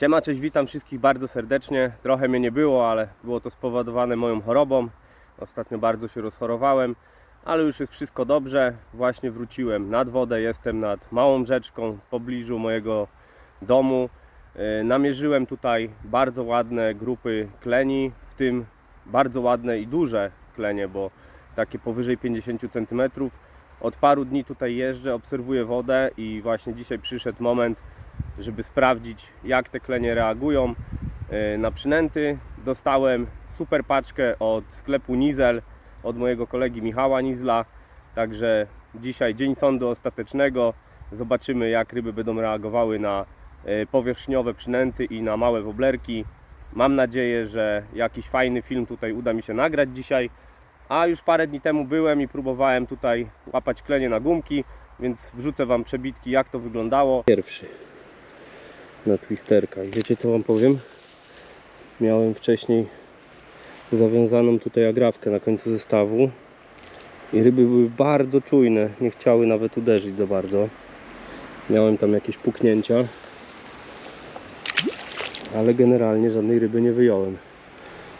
Siema, cześć, witam wszystkich bardzo serdecznie. Trochę mnie nie było, ale było to spowodowane moją chorobą. Ostatnio bardzo się rozchorowałem, ale już jest wszystko dobrze. Właśnie wróciłem nad wodę, jestem nad małą rzeczką w pobliżu mojego domu. Yy, Namierzyłem tutaj bardzo ładne grupy kleni, w tym bardzo ładne i duże klenie, bo takie powyżej 50 cm. Od paru dni tutaj jeżdżę, obserwuję wodę i właśnie dzisiaj przyszedł moment, żeby sprawdzić jak te klenie reagują e, na przynęty. Dostałem super paczkę od sklepu Nizel, od mojego kolegi Michała Nizla. Także dzisiaj dzień sądu ostatecznego. Zobaczymy jak ryby będą reagowały na e, powierzchniowe przynęty i na małe woblerki. Mam nadzieję, że jakiś fajny film tutaj uda mi się nagrać dzisiaj. A już parę dni temu byłem i próbowałem tutaj łapać klenie na gumki, więc wrzucę Wam przebitki jak to wyglądało. Pierwszy na twisterka. I wiecie co Wam powiem? Miałem wcześniej zawiązaną tutaj agrawkę na końcu zestawu i ryby były bardzo czujne, nie chciały nawet uderzyć za bardzo. Miałem tam jakieś puknięcia, ale generalnie żadnej ryby nie wyjąłem.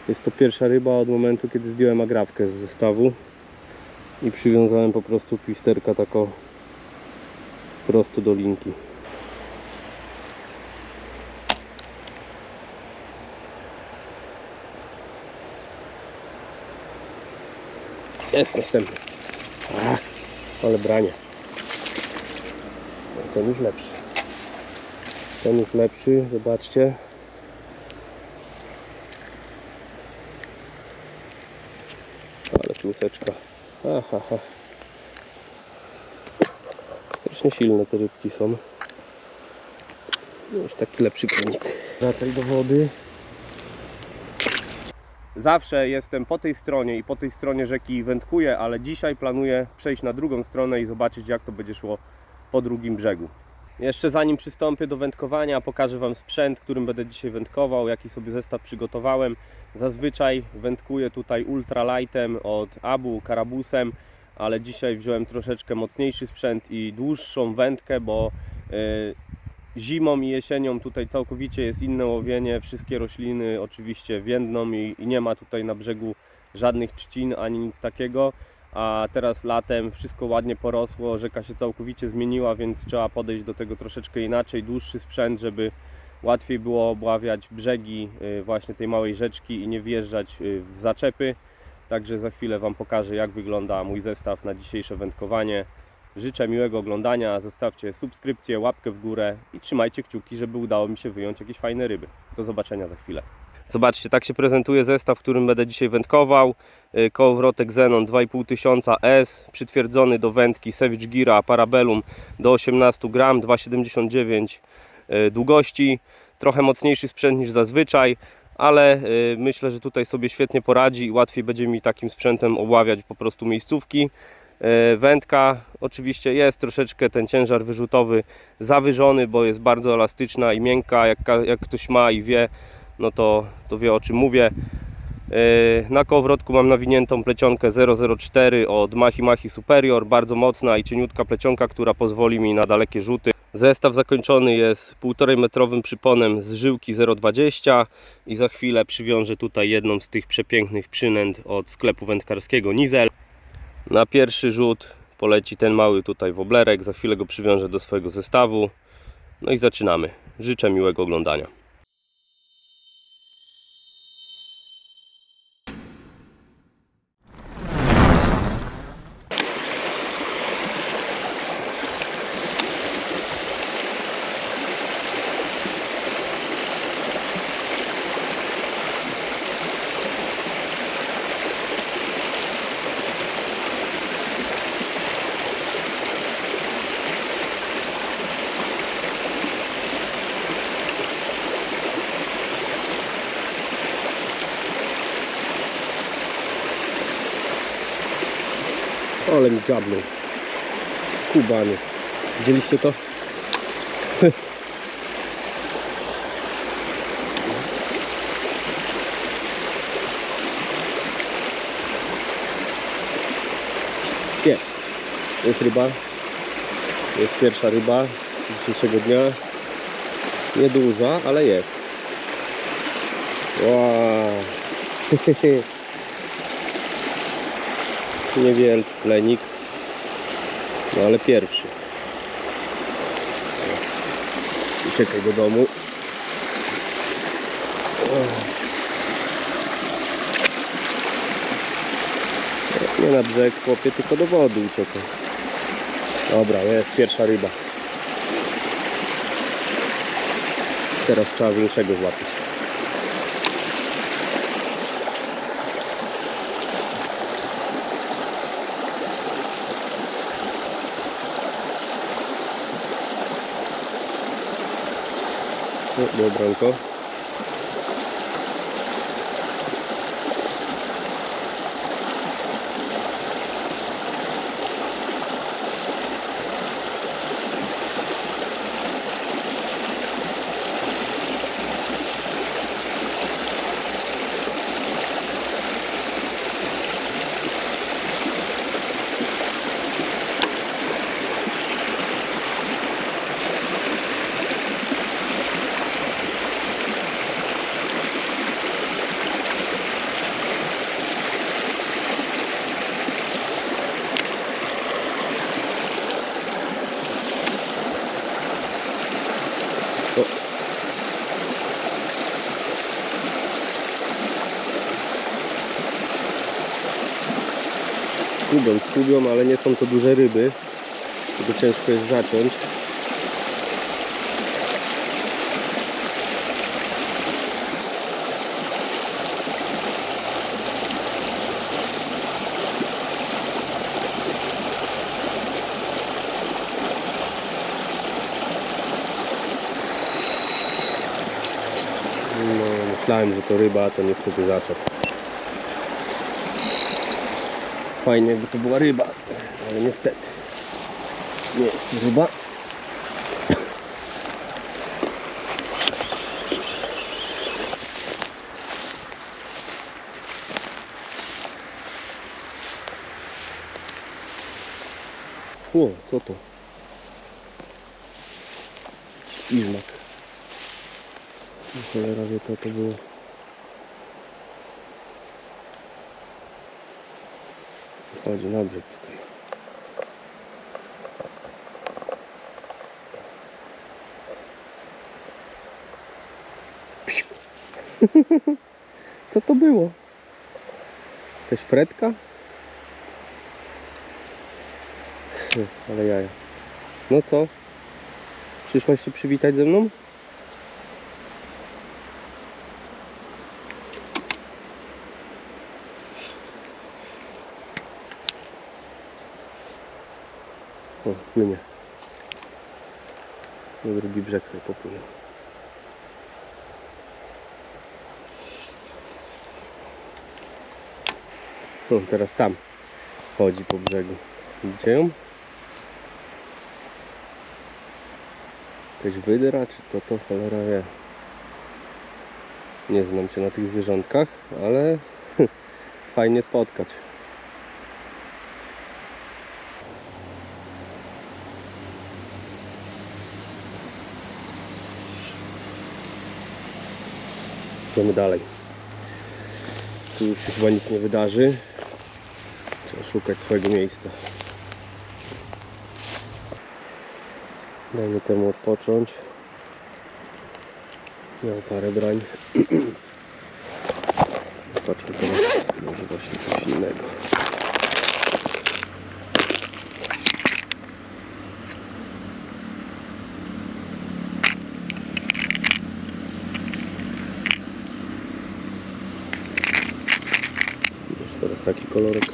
Jest to pierwsza ryba od momentu, kiedy zdjąłem agrawkę z zestawu i przywiązałem po prostu twisterka tako prosto do linki. Jest następny. Ach, ale branie. No, Ten już lepszy. Ten już lepszy, zobaczcie. Ale kluseczka. Aha, ha. Strasznie silne te rybki są. No Już taki lepszy konik. Wracaj do wody. Zawsze jestem po tej stronie i po tej stronie rzeki wędkuję, ale dzisiaj planuję przejść na drugą stronę i zobaczyć jak to będzie szło po drugim brzegu. Jeszcze zanim przystąpię do wędkowania, pokażę Wam sprzęt, którym będę dzisiaj wędkował, jaki sobie zestaw przygotowałem. Zazwyczaj wędkuję tutaj ultralightem od Abu, karabusem, ale dzisiaj wziąłem troszeczkę mocniejszy sprzęt i dłuższą wędkę, bo yy, zimą i jesienią tutaj całkowicie jest inne łowienie. Wszystkie rośliny oczywiście więdną i, i nie ma tutaj na brzegu żadnych trzcin ani nic takiego. A teraz latem wszystko ładnie porosło, rzeka się całkowicie zmieniła, więc trzeba podejść do tego troszeczkę inaczej. Dłuższy sprzęt, żeby łatwiej było obławiać brzegi y, właśnie tej małej rzeczki i nie wjeżdżać y, w zaczepy. Także za chwilę Wam pokażę, jak wygląda mój zestaw na dzisiejsze wędkowanie. Życzę miłego oglądania, zostawcie subskrypcję, łapkę w górę i trzymajcie kciuki, żeby udało mi się wyjąć jakieś fajne ryby. Do zobaczenia za chwilę. Zobaczcie, tak się prezentuje zestaw, którym będę dzisiaj wędkował. Y, Kołowrotek Xenon 2500 S, przytwierdzony do wędki Savage Gira Parabellum do 18 gram, 2,79 y, długości. Trochę mocniejszy sprzęt niż zazwyczaj, ale y, myślę, że tutaj sobie świetnie poradzi i łatwiej będzie mi takim sprzętem obławiać po prostu miejscówki. E, Wędka oczywiście jest troszeczkę ten ciężar wyrzutowy zawyżony, bo jest bardzo elastyczna i miękka. Jak, jak ktoś ma i wie, no to, to wie o czym mówię. E, Na kołowrotku mam nawiniętą plecionkę 004 od Mahi Mahi Superior, bardzo mocna i cieniutka plecionka, która pozwoli mi na dalekie rzuty. Zestaw zakończony jest 1,5 metrowym przyponem z żyłki 0,20 i za chwilę przywiążę tutaj jedną z tych przepięknych przynęt od sklepu wędkarskiego Nizel. Na pierwszy rzut poleci ten mały tutaj woblerek, za chwilę go przywiążę do swojego zestawu. No i zaczynamy. Życzę miłego oglądania. Ale mi dziabnął. Skubany. Widzieliście to? Jest. Jest ryba. Jest pierwsza ryba dzisiejszego dnia. Nieduża, ale jest. Wow. Niewielki plenik. No ale pierwszy. Uciekaj do domu. Nie na brzeg, chłopie, tylko do wody uciekaj. Dobra, jest pierwsza ryba. Teraz trzeba większego złapać. O, Dobranko. O. Skubią, ale nie są to duże ryby. Tylko ciężko jest zaciąć. No, myślałem, że to ryba, a to niestety zaczep. Fajnie, jakby to była ryba, ale niestety nie jest to ryba. O, co to? Iżmak. Cholera wie co to było. Chodzi na brzeg tutaj. Psiu. Co to było? Jakaś fredka? Ale jaja. No co? Przyszłaś się przywitać ze mną? O, płynie. Na drugi brzeg sobie popłynął. O, teraz tam chodzi po brzegu. Widzicie ją? Jakaś wydra, czy co to cholera wie. Nie znam się na tych zwierzątkach, ale fajnie spotkać. Idziemy dalej. Tu już się chyba nic nie wydarzy. Trzeba szukać swojego miejsca. Dajmy temu odpocząć. Miał parę brań. Patrzmy teraz, może właśnie coś innego. Teraz taki kolorek.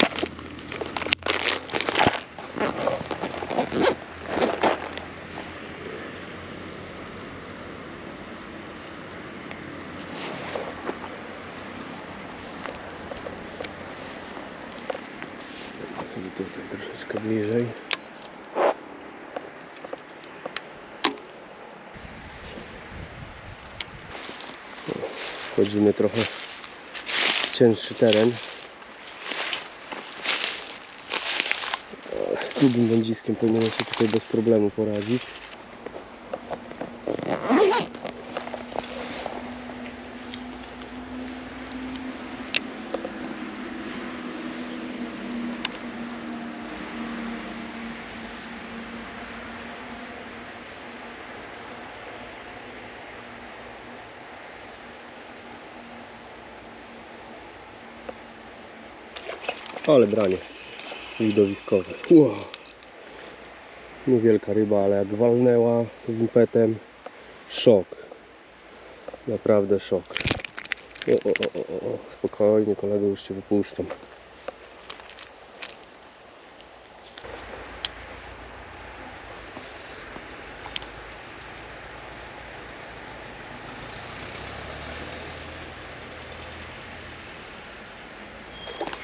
Sobie tutaj troszeczkę bliżej. Wchodzimy trochę w cięższy teren. grubym wędziskiem powinien się tutaj bez problemu poradzić. Ale branie widowiskowe. Wow. Niewielka ryba, ale jak walnęła z impetem, szok. Naprawdę szok. O, o, o, o. Spokojnie, kolego, już cię wypuszczam.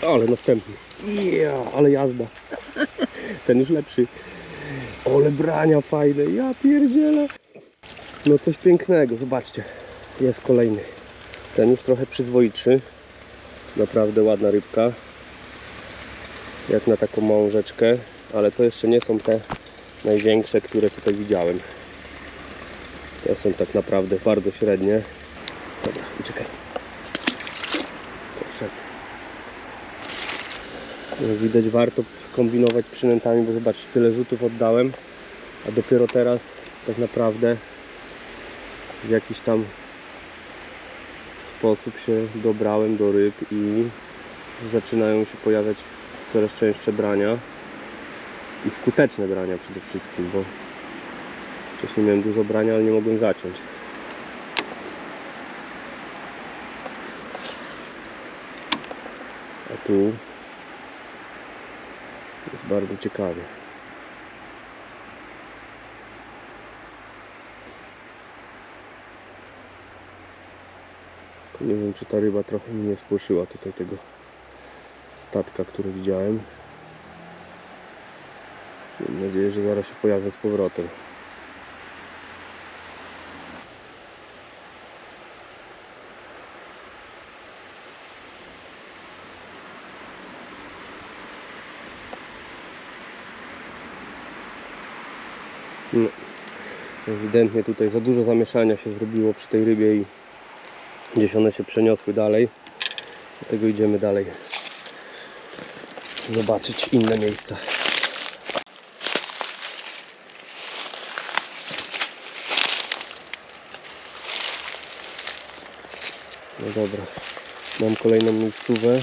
Ale następny. Ja, ale jazda. Ten już lepszy. Ale brania fajne. Ja pierdzielę. No coś pięknego, zobaczcie. Jest kolejny. Ten już trochę przyzwoitszy. Naprawdę ładna rybka. Jak na taką małą rzeczkę. Ale to jeszcze nie są te największe, które tutaj widziałem. Te są tak naprawdę bardzo średnie. Dobra, uciekaj. Poszedł. Jak widać warto kombinować przynętami, bo zobaczcie, tyle rzutów oddałem, a dopiero teraz tak naprawdę w jakiś tam sposób się dobrałem do ryb i zaczynają się pojawiać coraz częstsze brania i skuteczne brania przede wszystkim, bo wcześniej miałem dużo brania, ale nie mogłem zaciąć. A tu jest bardzo ciekawie. Nie wiem, czy ta ryba trochę mi nie spłoszyła tutaj tego statka, który widziałem. Mam nadzieję, że zaraz się pojawię z powrotem. No. Ewidentnie tutaj za dużo zamieszania się zrobiło przy tej rybie i gdzieś one się przeniosły dalej. Dlatego idziemy dalej zobaczyć inne miejsca. No dobra, mam kolejną miejscówę.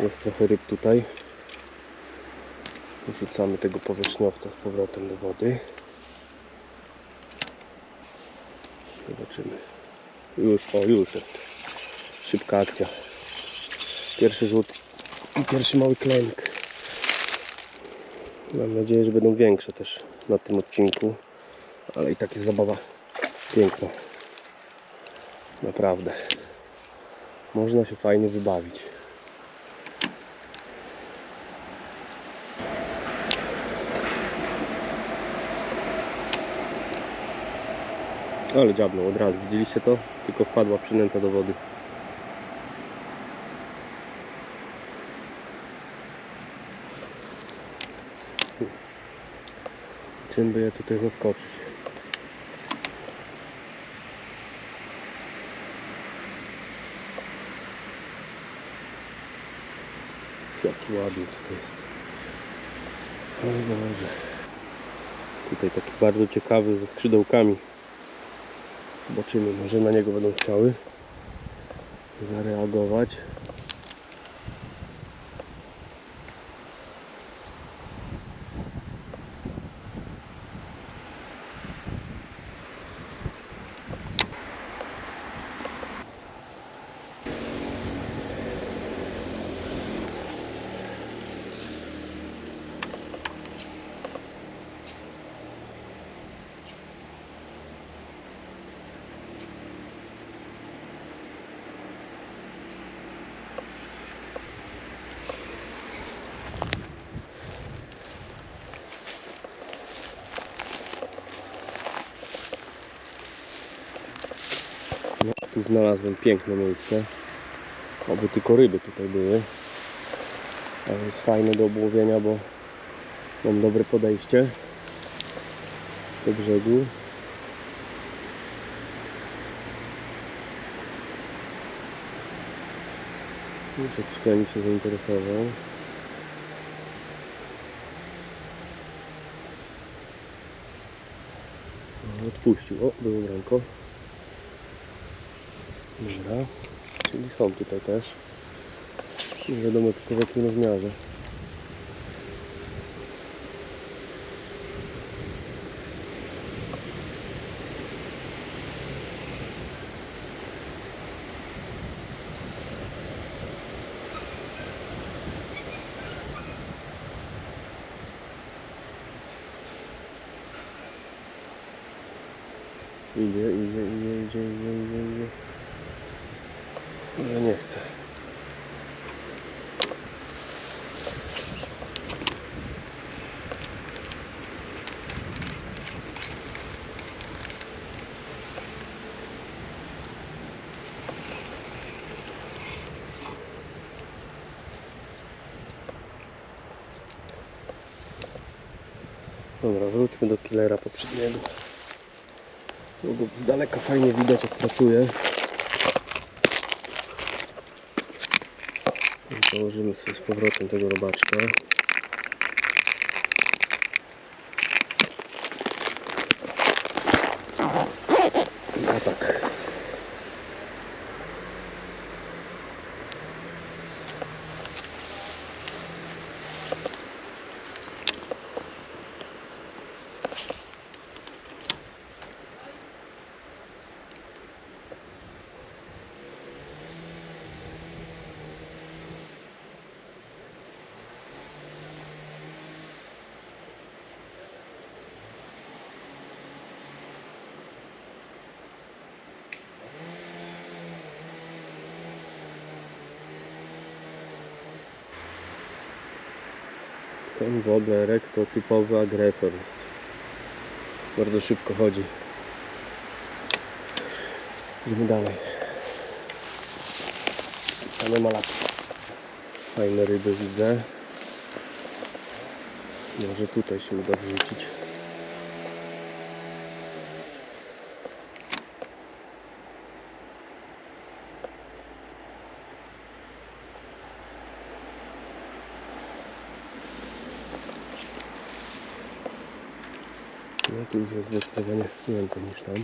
Jest trochę ryb tutaj. Wrzucamy tego powierzchniowca z powrotem do wody. Zobaczymy. Już, o już jest. Szybka akcja. Pierwszy rzut i pierwszy mały klenik. Mam nadzieję, że będą większe też na tym odcinku. Ale i tak jest zabawa piękna. Naprawdę. Można się fajnie wybawić. Ale dziabnął od razu. Widzieliście to? Tylko wpadła przynęta do wody. Czym by je tutaj zaskoczyć? Jaki ładny tutaj jest. O Boże. Tutaj taki bardzo ciekawy ze skrzydełkami. Zobaczymy, może na niego będą chciały zareagować. No, tu znalazłem piękne miejsce. Oby tylko ryby tutaj były. Ale jest fajne do obłowienia, bo mam dobre podejście do brzegu. Już jakiś się zainteresował. No, Odpuścił. O, było bramko. Dobra. Czyli są tutaj też. Nie wiadomo tylko w jakim rozmiarze. Idzie, idzie, idzie, idzie, idzie, idzie, idzie. Ja nie chcę. Dobra, wróćmy do killera poprzedniego. Bo z daleka fajnie widać jak pracuje. I Położymy sobie z powrotem tego robaczka. Ten woblerek to typowy agresor jest. Bardzo szybko chodzi. Idziemy dalej. Same malaki. Fajne ryby widzę. Może tutaj się uda wrzucić. No tu ich jest zdecydowanie więcej niż tam.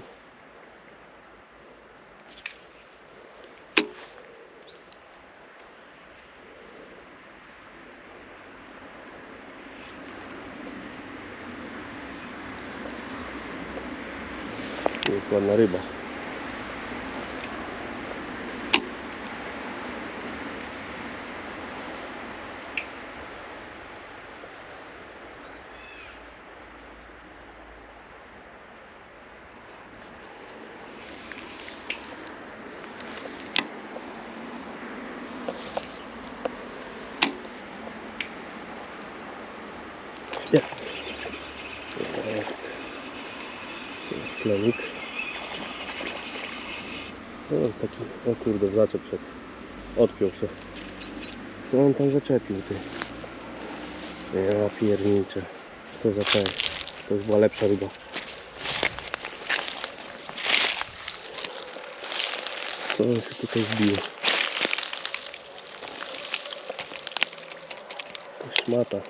Jest ładna ryba. Jest. Jest. Jest klonik. O, taki, o kurde, zaczep przed. Odpiął się. Co on tam zaczepił, ty? Ja pierniczę. Co za ten. To już była lepsza ryba. Co on się tutaj wbił? To szmata.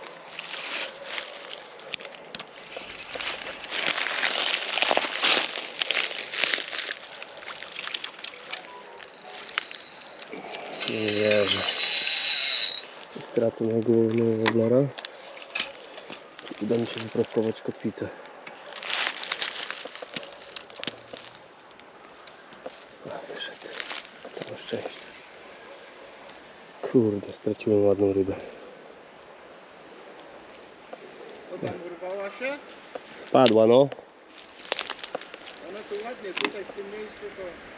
Nie wierzę. Stracę mojego głównego woblera. Uda mi się wyprostować kotwicę. A, wyszedł. Całe szczęście. Kurde, straciłem ładną rybę. To tam urwała się? Spadła, no. One tu ładnie, tutaj w tym miejscu to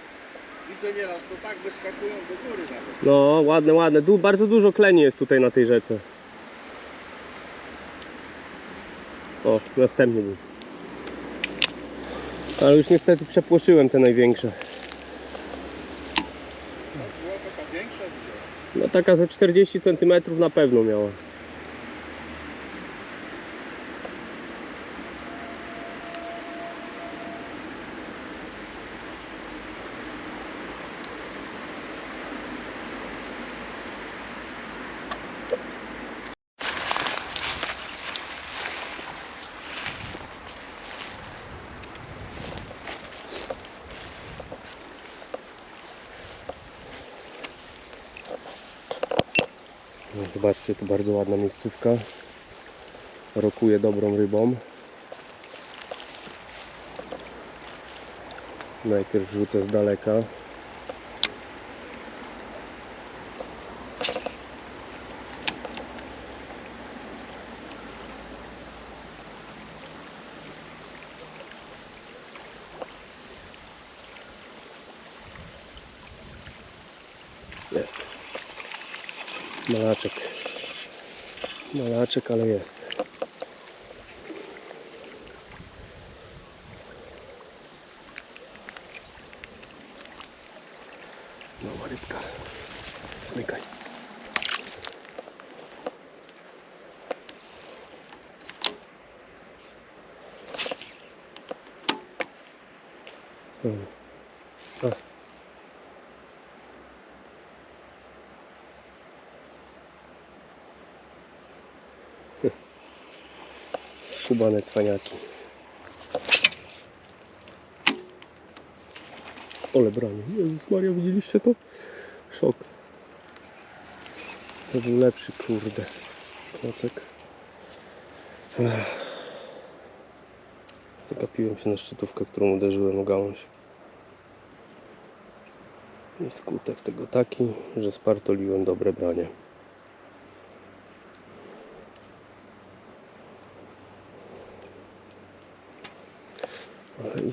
widzę nieraz, to tak wyskakują do góry nawet. No, ładne, ładne. Du bardzo dużo kleni jest tutaj na tej rzece. O, następny był. Ale już niestety przepłoszyłem te największe. Była taka większa. No taka ze 40 cm na pewno miała. Bardzo ładna miejscówka. Rokuje dobrą rybą. Najpierw rzucę z daleka. Malaczek, ale jest. Mała rybka. Smykaj. Hmm. A. Skubane cwaniaki. Ole branie. Jezus Maria, widzieliście to? Szok. To był lepszy, kurde. Klocek. Ech. Zagapiłem się na szczytówkę, którą uderzyłem o gałąź. I skutek tego taki, że spartoliłem dobre branie.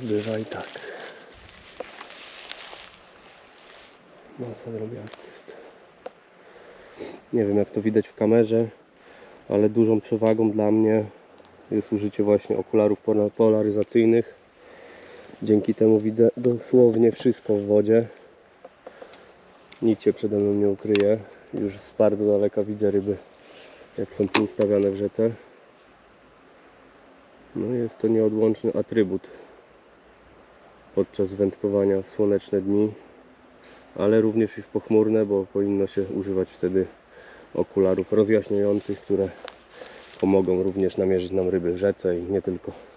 Bywa i tak. Masa drobiazgu jest. Nie wiem jak to widać w kamerze, ale dużą przewagą dla mnie jest użycie właśnie okularów pola- polaryzacyjnych. Dzięki temu widzę dosłownie wszystko w wodzie. Nic się przede mną nie ukryje. Już z bardzo daleka widzę ryby, jak są tu ustawiane w rzece. No jest to nieodłączny atrybut podczas wędkowania w słoneczne dni, ale również i w pochmurne, bo powinno się używać wtedy okularów rozjaśniających, które pomogą również namierzyć nam ryby w rzece i nie tylko.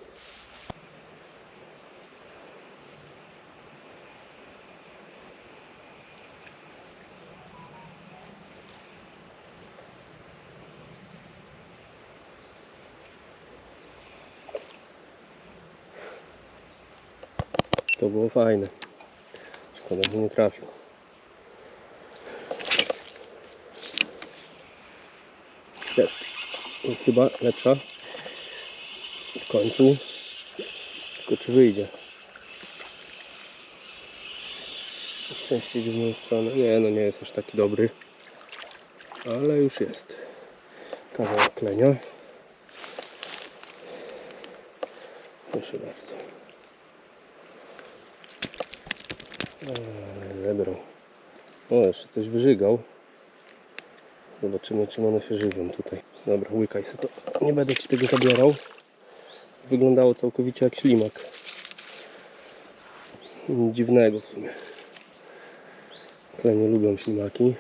To było fajne. Szkoda, że nie trafił. Jest. Jest chyba lepsza. W końcu. Tylko czy wyjdzie? Szczęście idzie w moją stronę. Nie, no nie jest aż taki dobry. Ale już jest. Kawałek klenia. Proszę bardzo. Ale zebrał. O, jeszcze coś wyżygał. Zobaczymy, czym one się żywią tutaj. Dobra, łykaj sobie to. Nie będę Ci tego zabierał. Wyglądało całkowicie jak ślimak. Nic dziwnego w sumie. Klenie lubią ślimaki.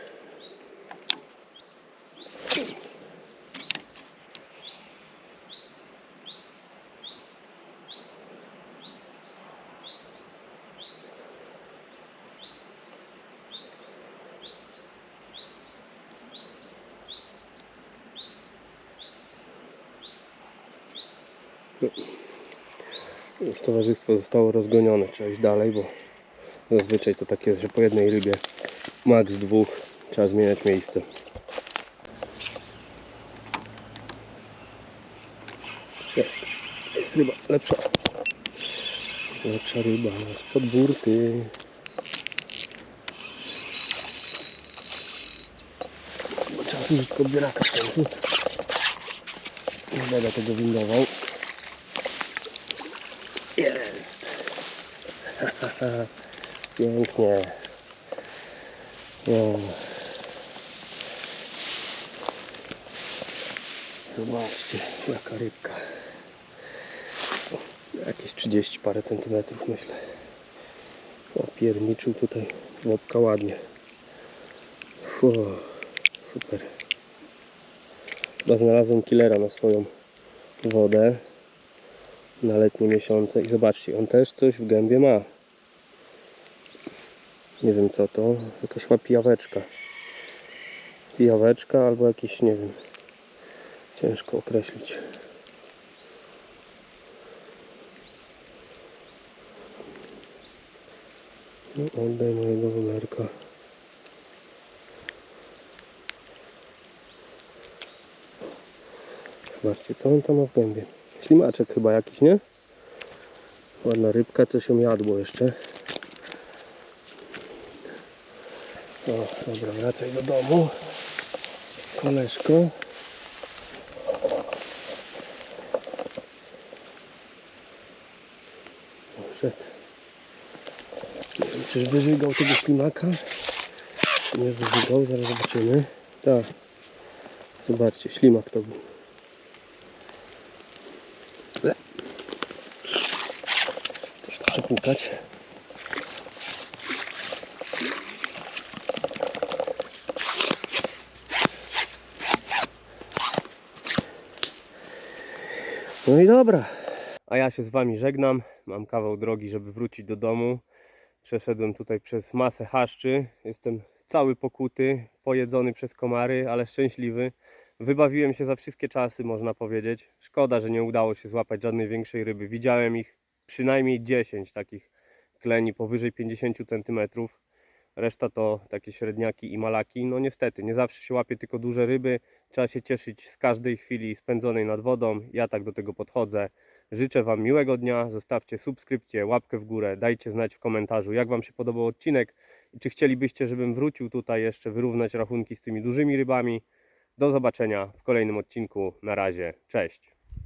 Już towarzystwo zostało rozgonione. Trzeba iść dalej, bo zazwyczaj to tak jest, że po jednej rybie, maks dwóch, trzeba zmieniać miejsce. Jest. Jest ryba. Lepsza. Lepsza ryba. Spod burty. Bo Trzeba służyć podbieraka w końcu. Nie będę tego windował. Jest. Pięknie. No. Zobaczcie, jaka rybka. Jakieś 30 parę centymetrów myślę. Opierniczył tutaj łopka ładnie. Super. Chyba znalazłem killera na swoją wodę na letnie miesiące i zobaczcie, on też coś w gębie ma. Nie wiem co to, jakaś łapijaweczka. Pijaweczka albo jakiś, nie wiem, ciężko określić. No, oddaj mojego wymerka. Zobaczcie, co on tam ma w gębie. Ślimaczek chyba jakiś, nie? Ładna rybka, co się jadło jeszcze. O, dobra, wracaj do domu. Koleżko. Poszedł. Nie wiem, czyż wyżygał tego ślimaka? Nie wyżygał? Zaraz zobaczymy. Tak. Zobaczcie, ślimak to był. Troszkę przepłukać. No i dobra. A ja się z Wami żegnam. Mam kawał drogi, żeby wrócić do domu. Przeszedłem tutaj przez masę haszczy. Jestem cały pokuty, pojedzony przez komary, ale szczęśliwy. Wybawiłem się za wszystkie czasy, można powiedzieć. Szkoda, że nie udało się złapać żadnej większej ryby. Widziałem ich przynajmniej 10 takich kleni powyżej 50 cm. Reszta to takie średniaki i malaki. No niestety, nie zawsze się łapie tylko duże ryby. Trzeba się cieszyć z każdej chwili spędzonej nad wodą. Ja tak do tego podchodzę. Życzę Wam miłego dnia. Zostawcie subskrypcję, łapkę w górę. Dajcie znać w komentarzu, jak Wam się podobał odcinek i czy chcielibyście, żebym wrócił tutaj jeszcze wyrównać rachunki z tymi dużymi rybami. Do zobaczenia w kolejnym odcinku. Na razie. Cześć.